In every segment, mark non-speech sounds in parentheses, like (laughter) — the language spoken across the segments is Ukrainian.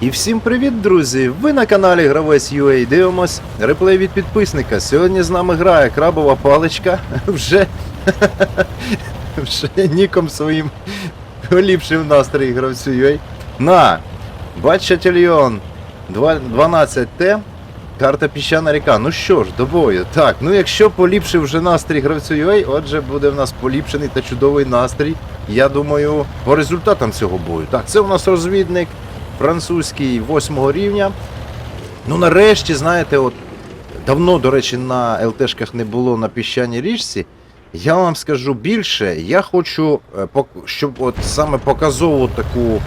І всім привіт, друзі! Ви на каналі Гравець UA дивимось реплей від підписника. Сьогодні з нами грає крабова паличка. (laughs) Вже, (laughs) вже ніком своїм поліпшив настрій гравцю UA. На Батчательйон 12Т. Карта піщана ріка. Ну що ж, до бою. Так, ну якщо поліпшив вже настрій гравцю UA, отже буде в нас поліпшений та чудовий настрій. Я думаю, по результатам цього бою. Так, це у нас розвідник французький 8 рівня. Ну, нарешті, знаєте, от давно, до речі, на ЛТшках не було на піщаній річці. Я вам скажу більше, я хочу, е, щоб от саме показову таку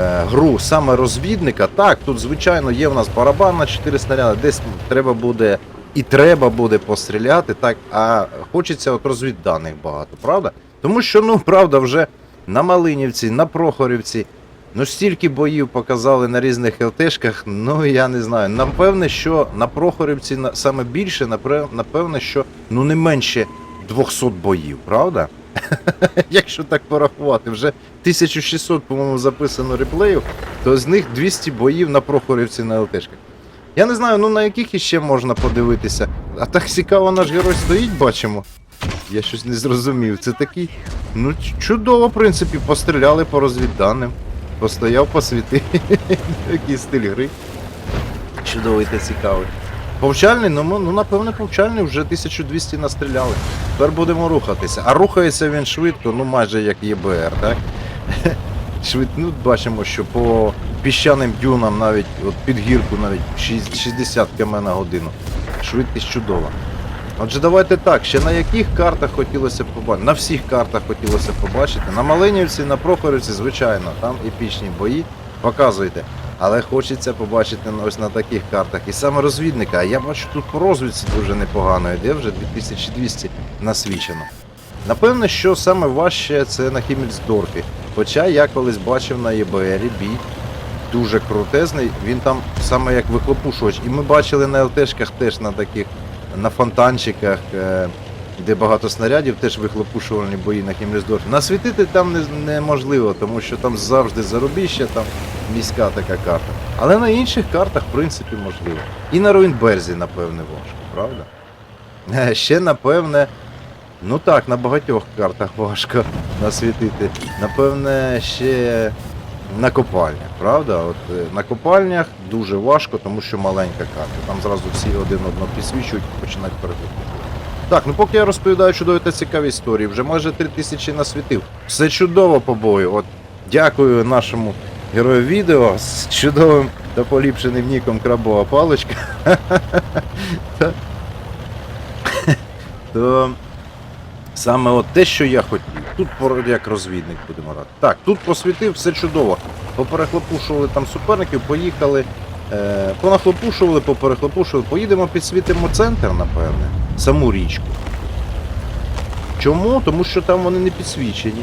е, гру, саме розвідника. Так, тут, звичайно, є в нас барабан на 4 снаряди, десь треба буде і треба буде постріляти, так, а хочеться от розвідданих багато, правда? Тому що, ну, правда, вже на Малинівці, на Прохорівці, ну стільки боїв показали на різних ЛТшках, ну я не знаю. Напевне, що на Прохорівці саме більше, напевне, що ну не менше 200 боїв, правда? (laughs) Якщо так порахувати, вже 1600, по-моєму, записано реплеїв, то з них 200 боїв на Прохорівці на ЛТшках. Я не знаю, ну на яких іще можна подивитися. А так цікаво, наш герой стоїть, бачимо. Я щось не зрозумів. Це такий. Ну, чудово, в принципі, постріляли по розвідданим. Постояв, посвітив. (laughs) Такий стиль гри. Чудовий та цікавий. Повчальний, ну, ну напевне, повчальний вже 1200 настріляли. Тепер будемо рухатися. А рухається він швидко, ну майже як ЄБР, так? (laughs) Швид... Ну, бачимо, що по піщаним дюнам навіть от під гірку навіть 60 км на годину. Швидкість чудова. Отже, давайте так, ще на яких картах хотілося б побачити? На всіх картах хотілося б побачити. На Малинівці, на Прохорівці, звичайно, там епічні бої. Показуйте. Але хочеться побачити ось на таких картах. І саме розвідника. А я бачу тут по розвідці дуже непогано йде, вже 2200 насвічено. Напевне, що саме важче це на Хіммельсдорфі. Хоча я колись бачив на ЄБРі бій дуже крутезний. Він там саме як вихлопушувач. І ми бачили на ЛТшках теж на таких, на фонтанчиках, е, де багато снарядів, теж вихлопушувальні бої на Хіммельсдорфі. Насвітити там неможливо, тому що там завжди зарубіще, там міська така карта. Але на інших картах, в принципі, можливо. І на Руїнберзі, напевне, важко, правда? Е, Ще, напевне, ну так, на багатьох картах важко (laughs) насвітити. Напевне, ще на копальнях, правда? От е, на копальнях дуже важко, тому що маленька карта. Там зразу всі один одного підсвічують і починають переглядати. Так, ну поки я розповідаю чудові та цікаві історії, вже майже 3000 насвітив. Все чудово по бою. От дякую нашому герою відео з чудовим та поліпшеним ніком крабова паличка. (laughs) То саме от те, що я хотів. Тут як розвідник будемо грати. Так, тут посвітив, все чудово. Поперехлопушували там суперників, поїхали. Е, понахлопушували, поперехлопушували. Поїдемо підсвітимо центр, напевне. Саму річку. Чому? Тому що там вони не підсвічені.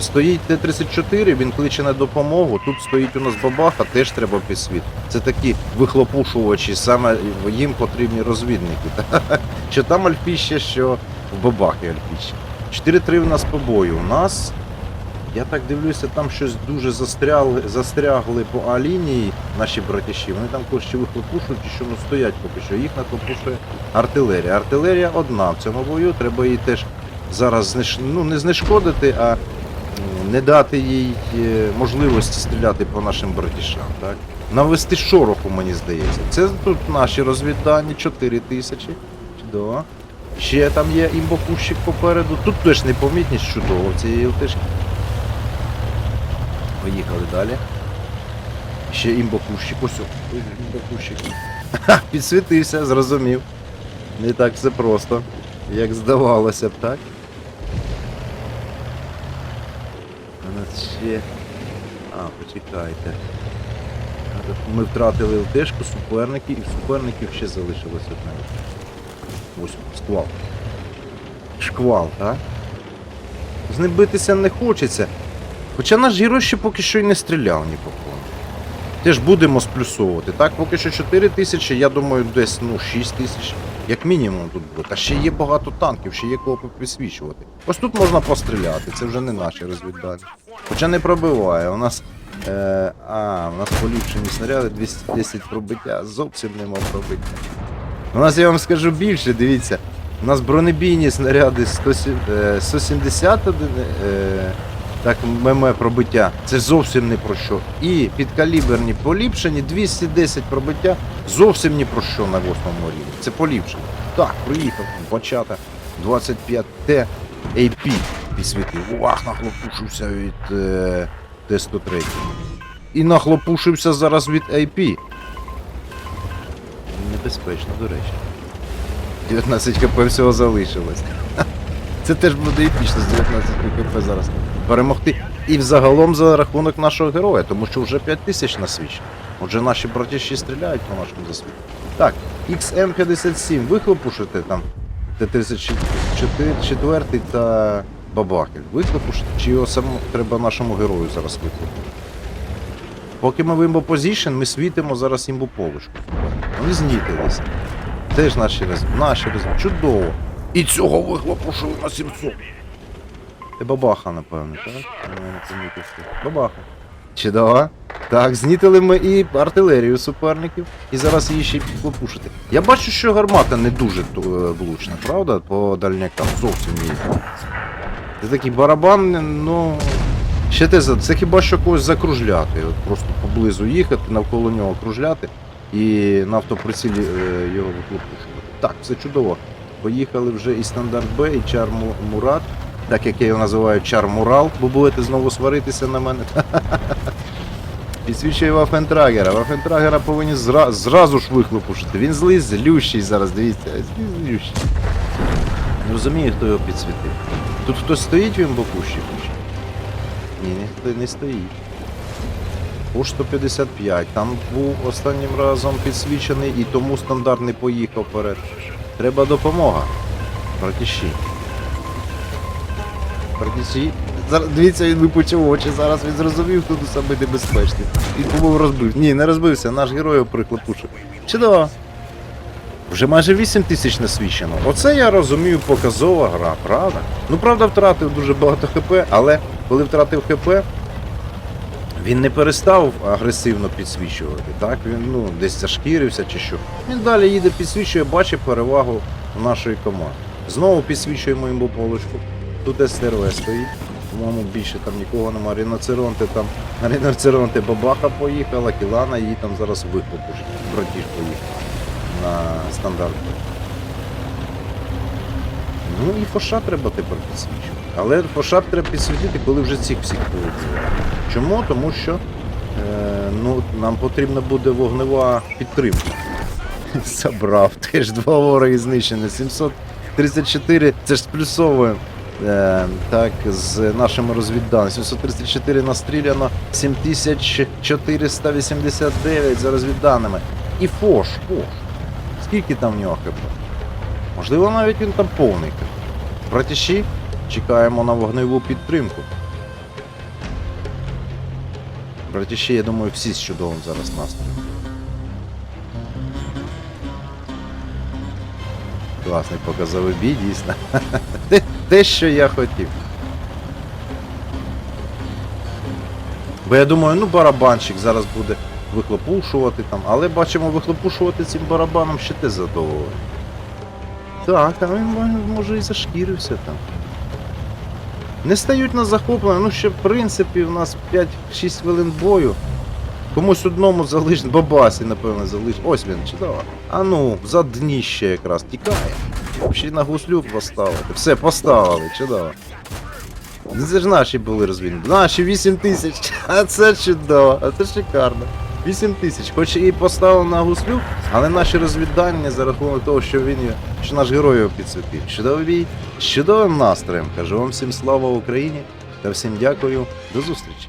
Стоїть Т-34, він кличе на допомогу. Тут стоїть у нас бабаха, теж треба підсвіт. Це такі вихлопушувачі, саме їм потрібні розвідники. (laughs) Що там альфіще, що в бабахи альфіще. 4-3 в нас по бою. У нас, я так дивлюся, там щось дуже застрягли, застрягли по А-лінії наші братіші. Вони там ще вихлопушують і що ну стоять поки що. Їх нахлопушує артилерія. Артилерія одна в цьому бою, треба її теж зараз ну, не знешкодити, а не дати їй е, можливості стріляти по нашим братішам. Так? Навести шороху, мені здається. Це тут наші розвіддані 4 тисячі. Чудово. Ще там є імбокущик попереду. Тут теж непомітність чудово в цієї ЛТшки. Поїхали далі. Ще імбокущик. Ось імбокущик. Ха, підсвітився, зрозумів. Не так все просто, як здавалося б, так? У нас ще. А, почекайте. Ми втратили ЛТшку, суперники, і суперників ще залишилось одне. Ось сквал. Шквал, так? З ним битися не хочеться. Хоча наш герой ще поки що й не стріляв ні по кому. Теж будемо сплюсовувати. Так, поки що 4 тисячі, я думаю, десь ну, 6 тисяч. Як мінімум тут буде. Та ще є багато танків, ще є кого підсвічувати. Ось тут можна постріляти, це вже не наші розвіддані. Хоча не пробиває. У нас Е, а, у нас поліпшені снаряди 210 пробиття. Зовсім нема пробиття. У нас я вам скажу більше, дивіться. У нас бронебійні снаряди 100, е, 170 один, е, так, ММ пробиття. Це зовсім не про що. І підкаліберні поліпшені 210 пробиття зовсім ні про що на 8 рівні. Це поліпшення. Так, приїхав, бачата 25Т AP підсвітив. Вах, нахлопушився від е, Т-103. І нахлопушився зараз від AP. Небезпечно, до речі. 19 хп всього залишилось. Це теж буде епічно з 19 хп зараз перемогти. І взагалом за рахунок нашого героя, тому що вже 5 тисяч на свіч. Отже, наші братіші стріляють по нашому засвіту. Так, XM57, вихлопушите там Т-34 та Бабахель. Вихлопушите, чи його само треба нашому герою зараз вихлопушити? Поки ми в імбо позішн, ми світимо зараз імбу Вони знітилися. Теж наші роз... наші роз... Чудово. І цього вихлопушили на 700. Це бабаха, напевно, так? Що. Бабаха. Чудово. Так, знітили ми і артилерію суперників, і зараз її ще й підхлопушити. Я бачу, що гармата не дуже е, влучна, правда? По дальнякам зовсім ні. Це такий барабан, ну. Ще те це хіба що когось закружляти. От просто поблизу їхати, навколо нього кружляти і на автоприцілі е, його вихлопушувати. Так, все чудово. Поїхали вже і стандарт Б, і Чар Мурат, так як я його називаю Чар Мурал, бо будете знову сваритися на мене. (laughs) Підсвічує Вафентрагера. Вафентрагера повинні зра... зразу ж вихлопушити. Він злий, злющий зараз, дивіться, злющий. Не розумію, хто його підсвітив. Тут хтось стоїть в імбокущі? Ні, ніхто не стоїть. По 155. Там був останнім разом підсвічений і тому стандарт не поїхав вперед. Треба допомога. Братіші. Братіші. Дивіться, він випучив очі, зараз він зрозумів, хто тут саме небезпечний. І тому розбив. Ні, не розбився, наш герой приклепушив. Чудово. Вже майже 8 тисяч насвічено. Оце я розумію показова гра, правда? Ну правда, втратив дуже багато ХП, але коли втратив ХП, він не перестав агресивно підсвічувати. Так, він ну, десь зашкірився чи що. Він далі їде, підсвічує, бачить перевагу нашої команди. Знову підсвічуємо йому полочку. Тут СТРВ стоїть. По-моєму, більше там нікого нема. Ріноцеронти там. Ріноцеронти бабаха поїхала, Кілана її там зараз вихлопушить. Братіж поїхав на стандарт. Ну і фоша треба тепер підсвічувати. Але фоша треба підсвітити, коли вже цих всіх повибиває. Чому? Тому що е, ну, нам потрібна буде вогнева підтримка. (laughs) Забрав. Теж два вороги знищені. 734 це ж сплюсовуємо. Е, так, з нашими розвідданими. 734 настріляно, 7489 за розвідданими. І Фош, Фош. Скільки там в нього хп? Можливо, навіть він там повний. Братіші, чекаємо на вогневу підтримку. Братіші, я думаю, всі з чудовим зараз настроєм. Класний показовий бій, дійсно. (laughs) Те, те, що я хотів. Бо я думаю, ну барабанчик зараз буде вихлопушувати там, але бачимо, вихлопушувати цим барабаном ще те задоволення. Так, а він може- і зашкірився там. Не стають на захоплення, ну ще в принципі в нас 5-6 хвилин бою. Комусь одному залиш, бабасі, напевно, залиш. Ось він, чудово. А ну, за дніще якраз тікає. Ще на гуслю поставити. Все, поставили, чудово. Це ж наші були розвідні. Наші 8 тисяч. (laughs) А це чудово, а це шикарно. 8 тисяч. Хоч і поставив на гуслю, але наші розвіддання за рахунок того, що він що наш герой його підсвітив. Чудовий бій, чудовим настроєм. Кажу вам всім слава Україні та всім дякую. До зустрічі.